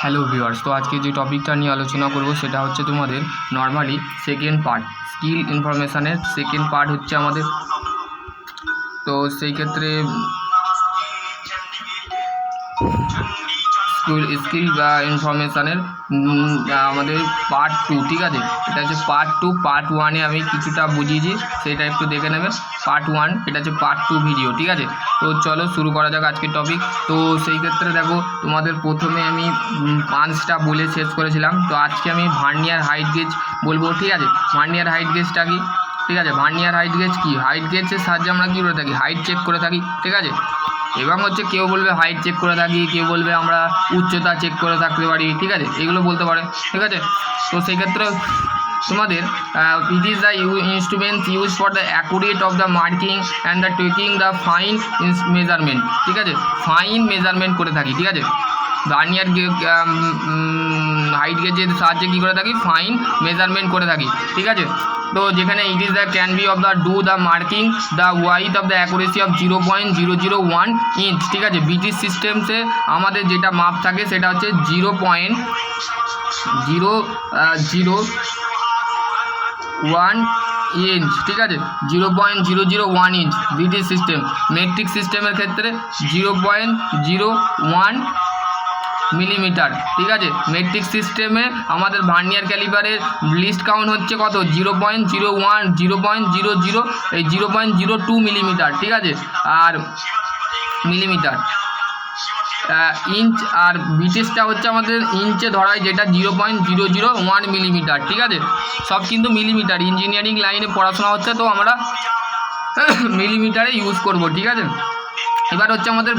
Hello viewers তো আজকে যে টপিকটা নিয়ে আলোচনা করব সেটা হচ্ছে তোমাদের নর্মালি সেকেন্ড পার্ট স্কিল ইনফরমেশানের সেকেন্ড পার্ট হচ্ছে আমাদের। তো সেই ক্ষেত্রে স্কুল স্কিল বা ইনফরমেশানের আমাদের পার্ট টু ঠিক আছে? এটা হচ্ছে পার্ট টু পার্ট ওয়ানে আমি কিছুটা বুঝিয়েছি, সেটা একটু দেখে নেবে। পার্ট ওয়ান এটা হচ্ছে পার্ট টু ভিডিও ঠিক আছে? তো চলো শুরু করা যাক আজকের টপিক তো সেই ক্ষেত্রে দেখো, তোমাদের প্রথমে আমি পাঁচটা বলে শেষ করেছিলাম। তো আজকে আমি ভার্নিয়ার হাইট গেজ বলব, ঠিক আছে? ভার্নিয়ার হাইট গেজটা কি? ঠিক আছে? ভার্নিয়ার হাইট গেজ কি? হাইট গেজের সাহায্যে আমরা কী করে থাকি? হাইট চেক করে থাকি, ঠিক আছে? এবং হচ্ছে কেউ বলবে হাইট চেক করে থাকি, কেউ বলবে আমরা উচ্চতা চেক করে থাকতে পারি, ঠিক আছে? এগুলো বলতে পারে, ঠিক আছে? তো সেই ক্ষেত্রে তোমাদের it is the instruments use for the accurate of the marking and the taking the fine measurement ঠিক আছে? ফাইন মেজারমেন্ট করে থাকি, ঠিক আছে? ভার্নিয়ার হাইট গেজের সাহায্যে কী করে থাকি? ফাইন মেজারমেন্ট করে থাকি, ঠিক আছে? তো যেখানে it is the can be of the do the marking the width of the accuracy of zero point zero zero one inch ঠিক আছে? ব্রিটিশ সিস্টেমসে আমাদের যেটা মাপ থাকে সেটা হচ্ছে zero point zero zero one inch ঠিক আছে? Zero point zero zero one inch British system metric সিস্টেমের ক্ষেত্রে zero point zero one millimetre, ঠিক আছে? মেট্রিক সিস্টেমে আমাদের ভার্নিয়ার ক্যালিবারের লিস্ট কাউন্ট হচ্ছে কত? Zero point zero one zero point zero zero এই zero point zero two millimetre, ঠিক আছে? আর মিলিমিটার ইঞ্চ আর ব্রিটিশটা হচ্ছে আমাদের ইঞ্চে ধরা হয় যেটা zero point zero zero one millimetre, ঠিক আছে? সব কিন্তু মিলিমিটার ইঞ্জিনিয়ারিং লাইনে পড়াশোনা হচ্ছে, তো আমরা মিলিমিটারে ইউজ করব, ঠিক আছে? এবার হচ্ছে আমাদের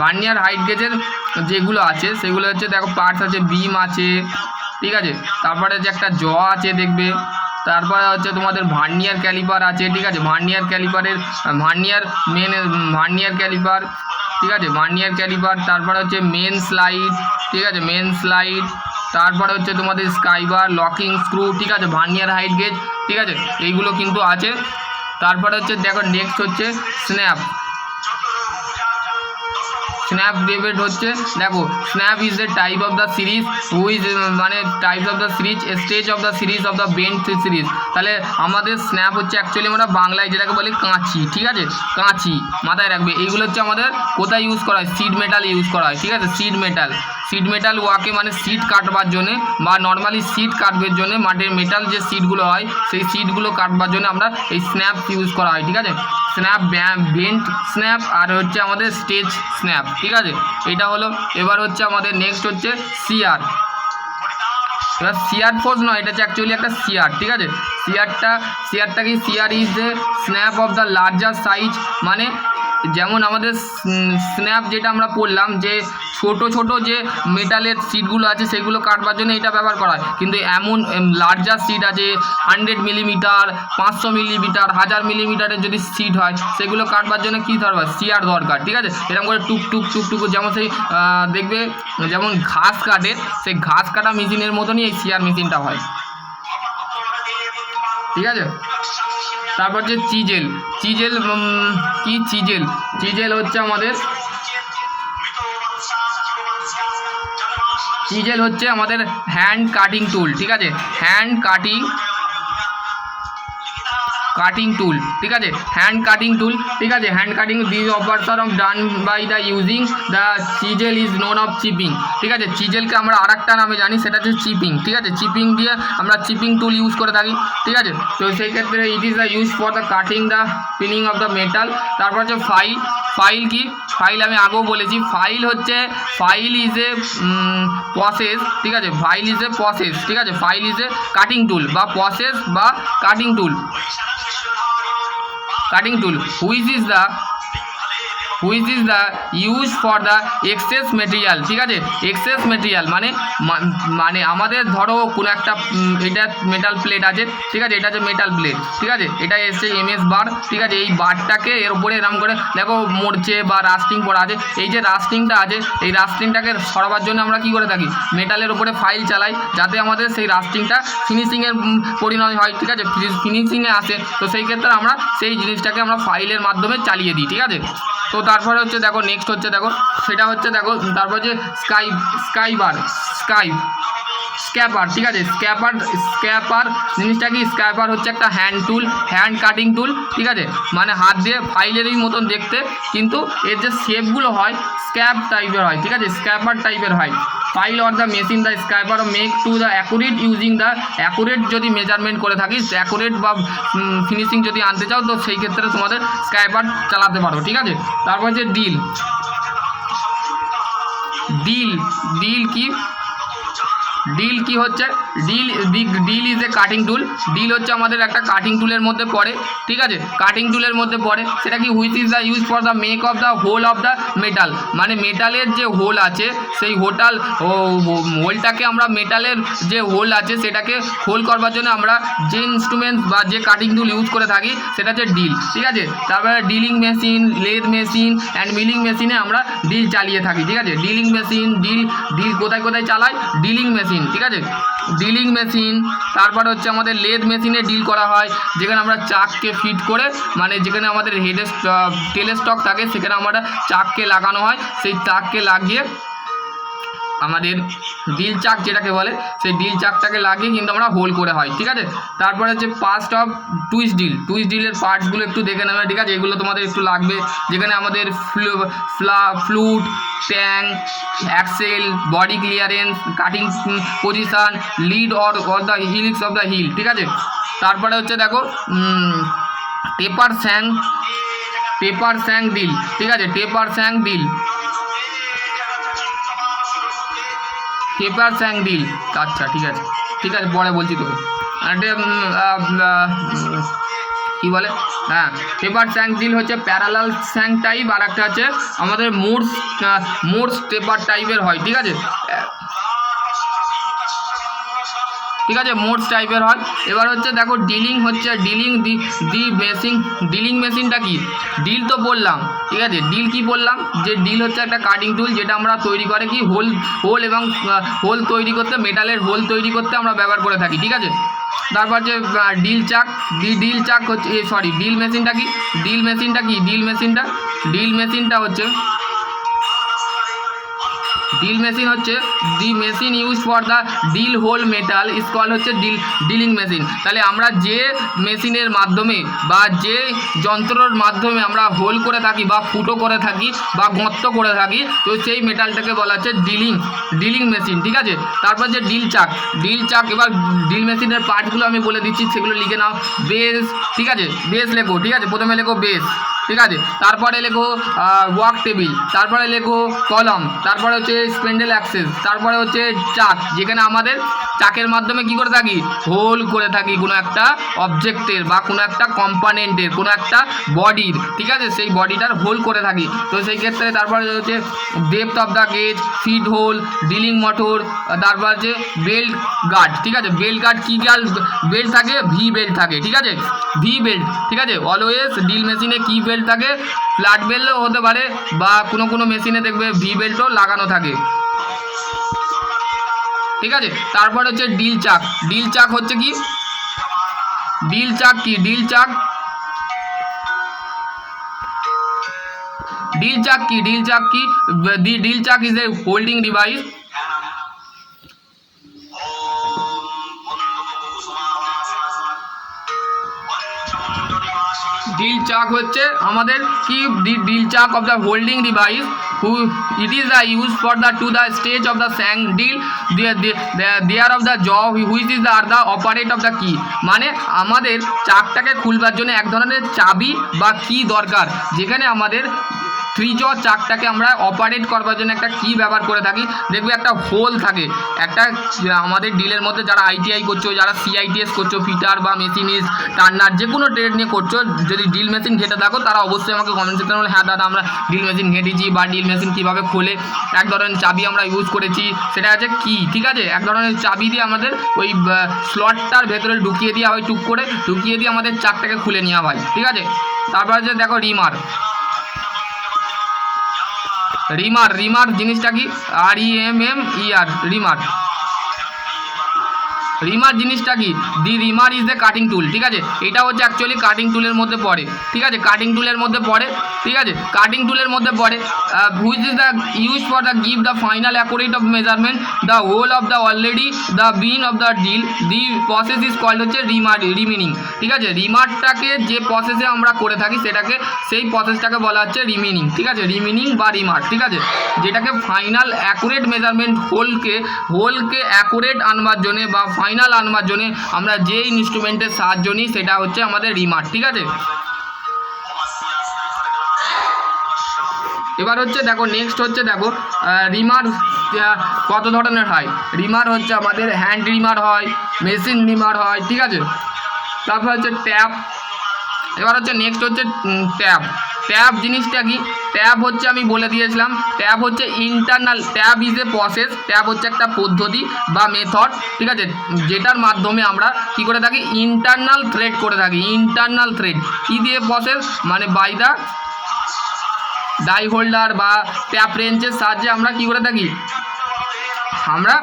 ভার্নিয়ার হাইট গেজের যেগুলো আছে, সেগুলো হচ্ছে দেখো পার্টস আছে বিম আছে, ঠিক আছে? তারপরে যে একটা জ আছে দেখবে। তারপরে হচ্ছে তোমাদের ভার্নিয়ার ক্যালিপার আছে, ঠিক আছে? ভার্নিয়ার ক্যালিপারের ভার্নিয়ার মেন ভার্নিয়ার ক্যালিপার ঠিক আছে? ভার্নিয়ার ক্যালিপার তারপরে হচ্ছে মেন স্লাইড ঠিক আছে? মেন স্লাইড তারপরে হচ্ছে তোমাদের স্কাইবার লকিং স্ক্রু ঠিক আছে? ভার্নিয়ার হাইট গেজ ঠিক আছে? এইগুলো কিন্তু আছে। তারপরে হচ্ছে দেখো নেক্সট হচ্ছে স্ন্যাপ স্ন্যাপ ডেভিড হচ্ছে, দেখো snap is the type of the series with মানে type of the series stage of the series of the bent series তাহলে আমাদের স্ন্যাপ হচ্ছে অ্যাকচুয়ালি আমরা বাংলায় যেটাকে বলি কাঁচি, ঠিক আছে? কাঁচি, মাথায় রাখবে। এইগুলো হচ্ছে আমাদের কোথায় ইউজ করা হয়? সিড মেটাল ইউজ করা হয়, ঠিক আছে? সিড মেটাল সিড মেটাল ওয়াকে মানে সিট কাটবার জন্য বা নর্মালি সিট কাটবার জন্য মাটির মেটাল যে সিটগুলো হয়, সেই সিটগুলো কাটবার জন্য আমরা এই স্ন্যাপ ইউজ করা হয়, ঠিক আছে? স্ন্যাপ বেন্ট স্ন্যাপ আর হচ্ছে আমাদের স্টেজ স্ন্যাপ ঠিক আছে? এটা হলো, এবার হচ্ছে আমাদের নেক্সট হচ্ছে সিআর এবার সিআর ফোর্স নয়, এটা হচ্ছে অ্যাকচুয়ালি একটা সিআর ঠিক আছে? সিআরটা সিআরটা কি? CR is the snap of the larger size মানে যেমন আমাদের স্ন্যাপ যেটা আমরা পড়লাম যে ছোট ছোট যে মেটালের সিটগুলো আছে, সেগুলো কাটবার জন্য এটা ব্যবহার করা হয়। কিন্তু এমন লার্জার সিট আছে হান্ড্রেড মিলিমিটার পাঁচশো মিলিমিটার হাজার মিলিমিটারের যদি সিট হয়, সেগুলো কাটবার জন্য কী দরকার? সিয়ার দরকার, ঠিক আছে? এরকম করে টুক টুক টুক টুক, যেমন সেই দেখবে, যেমন ঘাস কাটে, সেই ঘাস কাটা মেশিনের মতনই এই সিয়ার মেশিনটা হয়। ঠিক আছে? তারপর যে চিজেল। চিজেল কি চিজেল? চিজেল হচ্ছে আমাদের চিজেল হচ্ছে আমাদের হ্যান্ড কাটিং টুল ঠিক আছে? হ্যান্ড কাটিং কাটিং টুল ঠিক আছে? হ্যান্ড কাটিং টুল ঠিক আছে? Hand cutting this operation of done by the using the chisel is known of chipping ঠিক আছে? চিজেলকে আমরা আর একটা নামে জানি, সেটা হচ্ছে চিপিং ঠিক আছে? চিপিং দিয়ে আমরা চিপিং টুল ইউজ করে থাকি, ঠিক আছে? তো সেই ক্ষেত্রে it is the use for the cutting the peening of the metal তারপর হচ্ছে ফাইল ফাইল কি? ফাইল আমি আগেও বলেছি ফাইল হচ্ছে ফাইল ইজ এ প্রসেস ঠিক আছে? ফাইল ইজ এ প্রসেস ঠিক আছে? File is a cutting tool বা প্রসেস বা cutting tool cutting tool which is the which is the use for the excess material ঠিক আছে? এক্সেস মেটেরিয়াল মানে মানে আমাদের ধরো কোনো একটা এটা মেটাল প্লেট আছে, ঠিক আছে? এটা হচ্ছে মেটাল প্লেট ঠিক আছে? এটা এসছে এমএস বার ঠিক আছে? এই বারটাকে এর উপরে এরকম করে দেখো মরছে বা রাস্টিং করা আছে। এই যে রাস্টিংটা আছে, এই রাস্টিংটাকে সরাবার জন্য আমরা কি করে থাকি? মেটালের উপরে ফাইল চালাই, যাতে আমাদের সেই রাস্টিংটা ফিনিশিংয়ের পরিণয় হয়, ঠিক আছে? ফিনিশিংয়ে আসে। তো সেই ক্ষেত্রে আমরা সেই জিনিসটাকে আমরা ফাইলের মাধ্যমে চালিয়ে দিই, ঠিক আছে? তো তারপরে হচ্ছে দেখো নেক্সট হচ্ছে দেখো, সেটা হচ্ছে দেখো, তারপর হচ্ছে স্কাই স্কাইবার স্কাইপ স্কাই স্ক্যাপার ঠিক আছে? স্ক্যাপার স্ক্যাপার জিনিসটা কি? স্ক্যাপার হচ্ছে একটা hand tool hand cutting tool ঠিক আছে? মানে হাত দিয়ে ফাইলেরই মতন দেখতে, কিন্তু এর যে শেপগুলো হয় স্ক্যাপ টাইপের হয়, ঠিক আছে? স্ক্যাপার টাইপের হয়। File or the machine the scraper make to the accurate using the accurate যদি মেজারমেন্ট করে থাকিস অ্যাকুরেট বা ফিনিশিং যদি আনতে চাও, তো সেই ক্ষেত্রে তোমাদের স্ক্যাপার চালাতে পারো, ঠিক আছে? তারপর হচ্ছে ডিল ডিল ডিল কি? ডিল কি হচ্ছে? Drill drill is a cutting tool drill হচ্ছে আমাদের একটা কাটিং টুলের মধ্যে পড়ে, ঠিক আছে? কাটিং টুলের মধ্যে পড়ে। সেটা কি which is the use for the make of the hole of the metal মানে মেটালের যে হোল আছে, সেই হোটাল হোলটাকে আমরা মেটালের যে হোল আছে, সেটাকে হোল করবার জন্য আমরা যে ইনস্ট্রুমেন্ট বা যে কাটিং টুল ইউজ করে থাকি, সেটা হচ্ছে ডিল ঠিক আছে? তারপরে drilling machine lathe machine and milling মেশিনে আমরা ডিল চালিয়ে থাকি, ঠিক আছে? ডিলিং মেশিন ডিল ডিল কোথায় কোথায় চালাই ডিলিং মেশিন ঠিক আছে? ডিলিং মেশিন তারপর হচ্ছে আমাদের লেদ মেশিনে ডিল করা হয়, যেখানে আমরা চাককে ফিট করে মানে যেখানে আমাদের হেডে টেলেস্টক থাকে, সেখানে আমরা চাককে লাগানো হয়, সেই চাককে লাগিয়ে আমাদের ডিল চাক যেটাকে বলে, সেই ডিল চাকটাকে লাগিয়ে কিন্তু আমরা হোল করে হয়, ঠিক আছে? তারপরে হচ্ছে parts of twist drill twist ডিলের পার্টসগুলো একটু দেখে নেবে, ঠিক আছে? এগুলো তোমাদের একটু লাগবে। যেখানে আমাদের ফ্লা flute tang axle body clearance cutting position lead or or the helix of the heel ঠিক আছে? তারপরে হচ্ছে দেখো টেপার স্যাং টেপার স্যাং ডিল ঠিক আছে? Taper shank drill paper shank drill আচ্ছা ঠিক আছে। ঠিক আছে পরে বলছি তোকে। আর একটা উম, আহ, আহ, উম, কী বলে? হ্যাঁ পেপার স্যাং ডিল হচ্ছে প্যারালাল স্যাং টাইপ আর একটা আছে আমাদের মোর্স মোর্স পেপার টাইপের হয় ঠিক আছে? ঠিক আছে মোটস টাইপের হয়। এবার হচ্ছে দেখো ডিলিং হচ্ছে drilling the the machine drilling মেশিনটা কি? ডিল তো বললাম, ঠিক আছে? ডিল কি বললাম? যে ডিল হচ্ছে একটা কাটিং টুল যেটা আমরা তৈরি করে কি? হোল হোল এবং হোল তৈরি করতে মেটালের হোল তৈরি করতে আমরা ব্যবহার করে থাকি, ঠিক আছে? তারপর যে ডিল চাক ডি ডিল চাক হচ্ছে সরি ডিল মেশিনটা কি? ডিল মেশিনটা কি? ডিল মেশিনটা ডিল মেশিনটা হচ্ছে ডিল মেশিন হচ্ছে the machine use for the drill hole metal, scroll হচ্ছে ডিল, ডিলিং মেশিন। তাহলে আমরা যে মেশিনের মাধ্যমে বা যে যন্ত্রর মাধ্যমে আমরা হোল করে থাকি বা ফুটো করে থাকি বা গর্ত করে থাকি, তো সেই মেটালটাকে বলা হচ্ছে ডিলিং ডিলিং মেশিন, ঠিক আছে? তারপর যে ডিল চাক ডিল চাক, এবার ডিল মেশিনের পার্টগুলো আমি বলে দিচ্ছি, সেগুলো লিখে নাও, বেস, ঠিক আছে? বেস লেখো, ঠিক আছে? প্রথমে লেখো বেস। ঠিক আছে? তারপরে লেখো ওয়ার্ক টেবিল তারপরে লেখো কলম তারপরে হচ্ছে স্পেন্ডেল অ্যাক্সেস তারপরে হচ্ছে চাক, যেখানে আমাদের চাকের মাধ্যমে কি করে থাকি? হোল করে থাকি কোনো একটা অবজেক্টের বা কোনো একটা কম্পানেন্টের কোনো একটা বডির ঠিক আছে? সেই বডিটার হোল করে থাকি। তো সেই ক্ষেত্রে তারপরে হচ্ছে depth of the gauge feed hole drilling motor তারপর হচ্ছে বেল্ট গার্ড ঠিক আছে? বেল্ট গার্ড কী গার্ড বেল্ট থাকে? ভি বেল্ট থাকে, ঠিক আছে? ভি বেল্ট ঠিক আছে? অলওয়েজ ডিল মেশিনে কি বেল্ট থাকে ফ্ল্যাট বেল্টও হতে পারে, বা কোনো কোনো মেশিনে দেখবে ভি বেল্টও লাগানো থাকে। ঠিক আছে? তারপর হচ্ছে ডিল চাক ডিল চাক হচ্ছে কি? ডিল চাক কি? ডিল চাক ডিল চাক কি? ডিল চাক কি? Drill chuck is a holding device drill chuck হচ্ছে আমাদের কি drill chuck of the holding device who it is the use for the to the stage of the shank drill there of the job which is the are the operate of the কি মানে আমাদের চাকটাকে খুলবার জন্য এক ধরনের চাবি বা কি দরকার, যেখানে আমাদের থ্রিজ চাকটাকে আমরা অপারেট করবার জন্য একটা কি ব্যবহার করে থাকি। দেখবে একটা হোল থাকে। একটা আমাদের ডিলের মধ্যে যারা আইটিআই করছ, যারা সিআইটিএস করছ ফিটার বা মেশিনিস্ট টার্নার যে কোনো ট্রেড নিয়ে করছ, যদি ডিল মেশিন ঘেটে থাকো, তারা অবশ্যই আমাকে কমেন্ট সেকশনে বলে হ্যাঁ দাদা, আমরা ডিল মেশিন ঘেটেছি বা ডিল মেশিন কীভাবে খোলে? এক ধরনের চাবি আমরা ইউজ করেছি। সেটা আছে কি ঠিক আছে? এক ধরনের চাবি দিয়ে আমাদের ওই স্লটটার ভেতরে ঢুকিয়ে দেওয়া হয়, টুক করে। ঢুকিয়ে দিয়ে আমাদের চাকটাকে খুলে নেওয়া হয়, ঠিক আছে? তারপর হচ্ছে দেখো রিমার রিমার রিমার জিনিসটা কি? আর ই এম এম ই আর রিমার। রিমার জিনিসটা কি? The reamer is the cutting tool, ঠিক আছে? এটা হচ্ছে অ্যাকচুয়ালি কাটিং টুলের মধ্যে পড়ে, ঠিক আছে? কাটিং টুলের মধ্যে পড়ে, ঠিক আছে? কাটিং টুলের মধ্যে পড়ে। Which is the use for the give the final accurate of measurement the hole of the already the been of the drill the process is called হচ্ছে রিমার, রিমিনিং, ঠিক আছে? রিমারটাকে যে প্রসেসে আমরা করে থাকি, সেটাকে, সেই প্রসেসটাকে বলা হচ্ছে রিমিনিং, ঠিক আছে? রিমিনিং বা রিমার, ঠিক আছে? যেটাকে ফাইনাল অ্যাকুরেট মেজারমেন্ট হোলকে হোলকে অ্যাকুরেট আনবার জন্যে বা ফাইনাল আনবার জন্যে আমরা যে ইনস্ট্রুমেন্টের সাহায্য নিই সেটা হচ্ছে আমাদের রিমার, ঠিক আছে? এবার হচ্ছে দেখো নেক্সট হচ্ছে দেখো রিমার কত ধরনের হয়? রিমার হচ্ছে আমাদের হ্যান্ড রিমার হয় মেশিন রিমার হয়, ঠিক আছে? তারপর হচ্ছে ট্যাপ এবার হচ্ছে নেক্সট হচ্ছে ট্যাব ট্যাব জিনিসটা কি? ট্যাব হচ্ছে আমি বলে দিয়েছিলাম। ট্যাব হচ্ছে internal tab is a process tab হচ্ছে একটা পদ্ধতি বা মেথড ঠিক আছে? যেটার মাধ্যমে আমরা কি করে থাকি? ইন্টারনাল থ্রেড করে থাকি ইন্টারনাল থ্রেড কী দিয়ে প্রসেস মানে বাই দ্য ডাই হোল্ডার বা ট্যাপ রেঞ্চের সাহায্যে আমরা কি করে থাকি? আমরা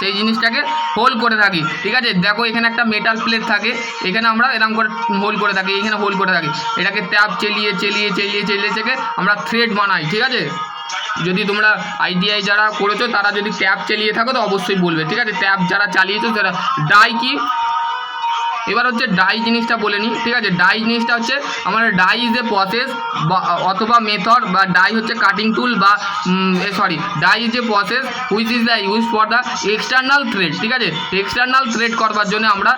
সেই জিনিসটাকে হোল করে থাকি, ঠিক আছে? দেখো এখানে একটা মেটাল প্লেট থাকে, এখানে আমরা এরকম করে হোল করে থাকি, এখানে হোল করে থাকি। এটাকে ট্যাপ চেলিয়ে চেলিয়ে চেলিয়ে চেলিয়ে থেকে আমরা থ্রেড বানাই, ঠিক আছে? যদি তোমরা আইডিআই যারা করেছ, তারা যদি ট্যাপ চালিয়ে থাকো, তো অবশ্যই বলবে, ঠিক আছে? ট্যাপ যারা চালিয়েছো, তারা ডাই কি? এবার হচ্ছে ডাই জিনিসটা বলে নিই, ঠিক আছে? ডাই জিনিসটা হচ্ছে আমার ডাই ইজ এ প্রসেস বা, অথবা মেথড বা ডাই হচ্ছে কাটিং টুল বা sorry die is a process which is the use for the external thread ঠিক আছে? এক্সটার্নাল থ্রেড করবার জন্য আমরা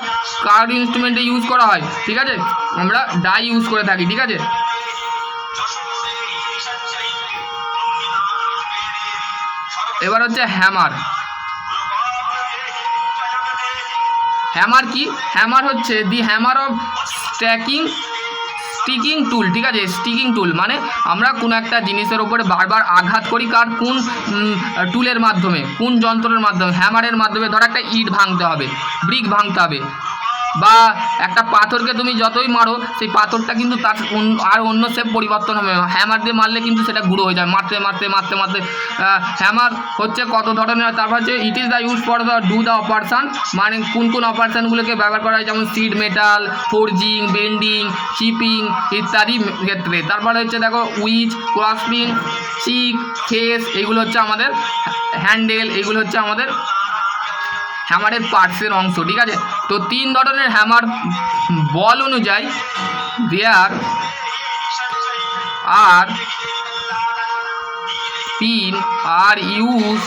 কার ইনস্ট্রুমেন্টে ইউজ করা হয়, ঠিক আছে? আমরা ডাই ইউজ করে থাকি, ঠিক আছে? এবার হচ্ছে হ্যামার হ্যামার কি? হ্যামার হচ্ছে the hammer of stacking sticking tool ঠিক আছে? স্টিকিং টুল মানে আমরা কোনো একটা জিনিসের ওপরে বারবার আঘাত করি কার? কোন টুলের মাধ্যমে, কোন যন্ত্রের মাধ্যমে হ্যামারের মাধ্যমে ধর একটা ইট ভাঙতে হবে ব্রিক ভাঙতে হবে। বা একটা পাথরকে তুমি যতই মারো, সেই পাথরটা কিন্তু তার আর অন্য শেপ পরিবর্তন হবে। হ্যামার দিয়ে মারলে কিন্তু সেটা গুঁড়ো হয়ে যায়। মারতে মারতে মারতে মারতে। হ্যামার হচ্ছে কত ধরনের? তারপর হচ্ছে it is the use for the do the operation মানে কোন কোন অপারেশানগুলোকে ব্যবহার করা হয়? যেমন sheet metal forging bending chipping ইত্যাদি ক্ষেত্রে। তারপরে হচ্ছে দেখো উইচ ক্রসপিন চিক ফেস এগুলো হচ্ছে আমাদের হ্যান্ডেল এগুলো হচ্ছে আমাদের হ্যামারের পার্টসের অংশ, ঠিক আছে? তো তিন ধরনের হ্যামার বল অনুযায়ী there are pin are use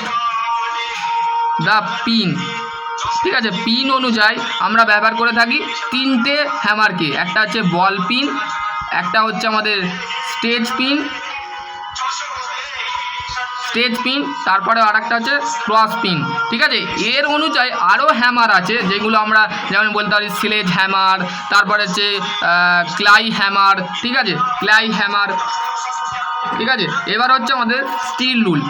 the pin ঠিক আছে পিন অনুযায়ী আমরা ব্যবহার করে থাকি তিনটে হ্যামারকে একটা হচ্ছে বল পিন একটা হচ্ছে আমাদের স্টেজ পিন স্টেজ পিন তারপরে আর একটা হচ্ছে ক্রস পিন ঠিক আছে? এর অনুযায়ী আরও হ্যামার আছে, যেগুলো আমরা যেমন বলতে পারি স্লেজ হ্যামার তারপরে হচ্ছে ক্লাই হ্যামার ঠিক আছে? ক্লাই হ্যামার ঠিক আছে? এবার হচ্ছে আমাদের স্টিল রুল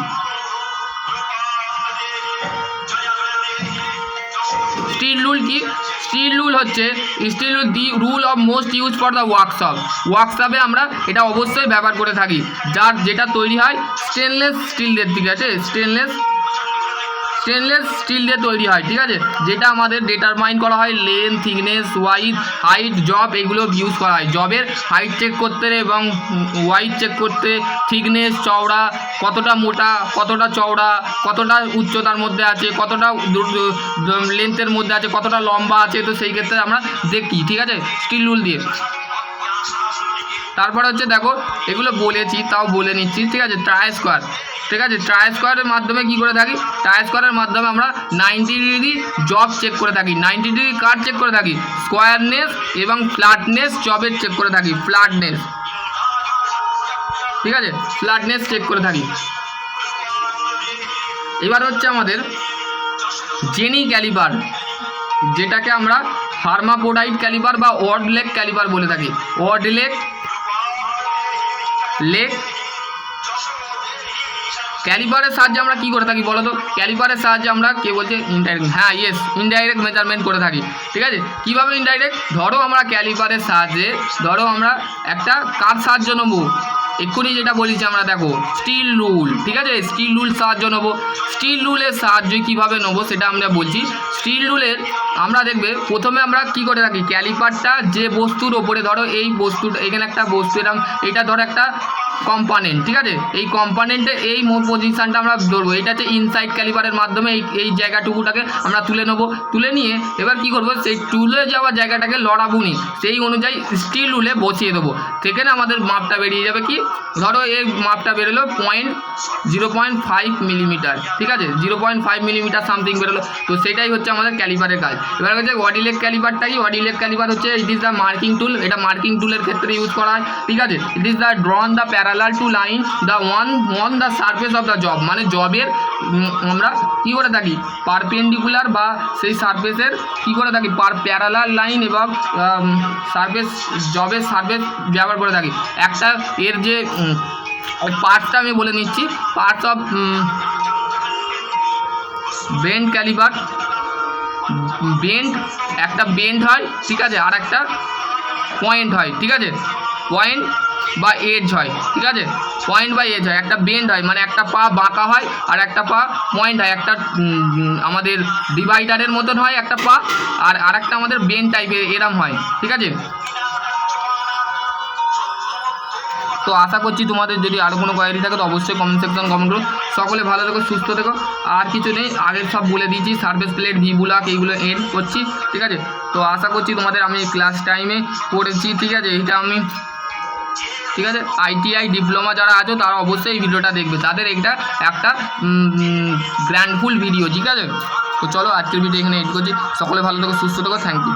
স্টিল রুল কি? স্টিল রুল হচ্ছে, steel rule the rule of most use for the workshop. ওয়ার্কশপে আমরা এটা অবশ্যই ব্যবহার করে থাকি। যার যেটা তৈরি হয় স্টেনলেস স্টিল দিয়ে ঠিক আছে? স্টেনলেস স্টেনলেস স্টিল দিয়ে তৈরি হয়, ঠিক আছে? যেটা আমাদের ডিটারমাইন করা হয় length thickness wide height job এগুলো ইউজ করা হয়। জবের হাইট চেক করতে এবং ওয়াইড চেক করতে থিকনেস চওড়া, কতটা মোটা, কতটা চওড়া, কতটা উচ্চতার মধ্যে আছে, কতটা লেন্থের মধ্যে আছে, কতটা লম্বা আছে, তো সেই ক্ষেত্রে আমরা দেখি, ঠিক আছে? স্টিল রুল দিয়ে। তারপরে হচ্ছে দেখো, এগুলো বলেছি, তাও বলে নিচ্ছি, ঠিক আছে? ট্রাই স্কোয়ার ঠিক আছে? ট্রাই স্কোয়ারের মাধ্যমে কি করে থাকি? ট্রাই স্কোয়ারের মাধ্যমে আমরা নাইনটি ডিগ্রি জব চেক করে থাকি। নাইনটি ডিগ্রি কার চেক করে থাকি? স্কোয়ারনেস এবং ফ্ল্যাটনেস জবের চেক করে থাকি। ফ্ল্যাটনেস ঠিক আছে? ফ্ল্যাটনেস চেক করে থাকি। এবার হচ্ছে আমাদের জেনি ক্যালিবার যেটাকে আমরা ফার্মাপোডাইট ক্যালিবার বা ওয়ার্ড লেক ক্যালিবার বলে থাকি। ওয়ার্ড লেক লেক ক্যালিপারের সাহায্যে আমরা কি করে থাকি বলো তো? ক্যালিপারের সাহায্যে আমরা কে বলছে? ইনডাইরেক্ট হ্যাঁ ইয়েস ইনডাইরেক্ট মেজারমেন্ট করে থাকি। ঠিক আছে? কীভাবে ইনডাইরেক্ট ধরো আমরা ক্যালিপারের সাহায্যে, ধরো আমরা একটা কার সাহায্য নেব? এক্ষুনি যেটা বলেছি আমরা, দেখো স্টিল রুল ঠিক আছে? স্টিল রুল সাহায্য নেব। স্টিল রুলের সাহায্য কীভাবে নেব সেটা আমরা বলছি। স্টিল রুলের আমরা দেখবে, প্রথমে আমরা কি করে রাখি? ক্যালিপারটা যে বস্তুর ওপরে, ধরো এই বস্তুটা এখানে একটা বস্তু এরকম এটা ধরো একটা কম্পানেন্ট ঠিক আছে? এই কম্পানেন্টে এই পজিশনটা আমরা ধরবো। এটা হচ্ছে ইনসাইড ক্যালিপারের মাধ্যমে এই এই জায়গাটুকুটাকে আমরা তুলে নেব। তুলে নিয়ে এবার কি করব? সেই তুলে যাওয়া জায়গাটাকে লড়াবুনি সেই অনুযায়ী স্টিল রুলে বসিয়ে দেবো। সেখানে আমাদের মাপটা বেরিয়ে যাবে কি? ধরো এই মাপটা বেরোলো point zero point five millimetre ঠিক আছে? Zero point five millimetre something বেরোলো। তো সেটাই হচ্ছে আমাদের ক্যালিপারের কাজ। এবার হচ্ছে ওয়াডিলেক ক্যালিপারটা কি? ওয়াডিলেক ক্যালিপার হচ্ছে it is the marking tool এটা মার্কিং টুলের ক্ষেত্রে ইউজ করা হয়, ঠিক আছে? It is the drawn the parallel to line the one one the surface of the job মানে জবের আমরা কী করে থাকি? পারপেন্ডিকুলার বা সেই সারফেসের কী করে থাকি? পার প্যারালাল লাইন এবং সারফেস জবের সারফেস ব্যবহার করে থাকি। একটা এর যে পার্টসটা আমি বলে নিচ্ছি। Parts of bend caliper. Bend, একটা বেন্ড হয়, ঠিক আছে, আর একটা পয়েন্ট হয়, ঠিক আছে? পয়েন্ট বা এজ হয়, ঠিক আছে? পয়েন্ট বা এজ হয়, একটা বেন্ড হয় মানে একটা পা বাঁকা হয় আর একটা পা পয়েন্ট হয়, একটা আমাদের ডিভাইডারের মতন হয় একটা পা আর আরেকটা আমাদের বেন্ড টাইপের এরম হয়, ঠিক আছে? তো আশা করছি তোমাদের যদি আরও কোনো কোয়ারি থাকে, তো অবশ্যই কমেন্ট সেকশন কমেন্ট করো। সকলে ভালো থেকো, সুস্থ থেকো। আর কিছু নেই আগের সব বলে দিয়েছি সার্ভিস প্লেট ভি বুলাক এইগুলো এড করছি, ঠিক আছে? তো আশা করছি তোমাদের আমি ক্লাস টাইমে পড়েছি, ঠিক আছে? এইটা আমি, ঠিক আছে? আইটিআই ডিপ্লোমা যারা আছো, তারা অবশ্যই এই ভিডিওটা দেখবে। তাদের এটা একটা গ্র্যান্ডফুল ভিডিও ঠিক আছে? তো চলো, আজকের ভিডিও এখানে এড করছি। সকলে ভালো থেকো, সুস্থ থেকো থ্যাংক ইউ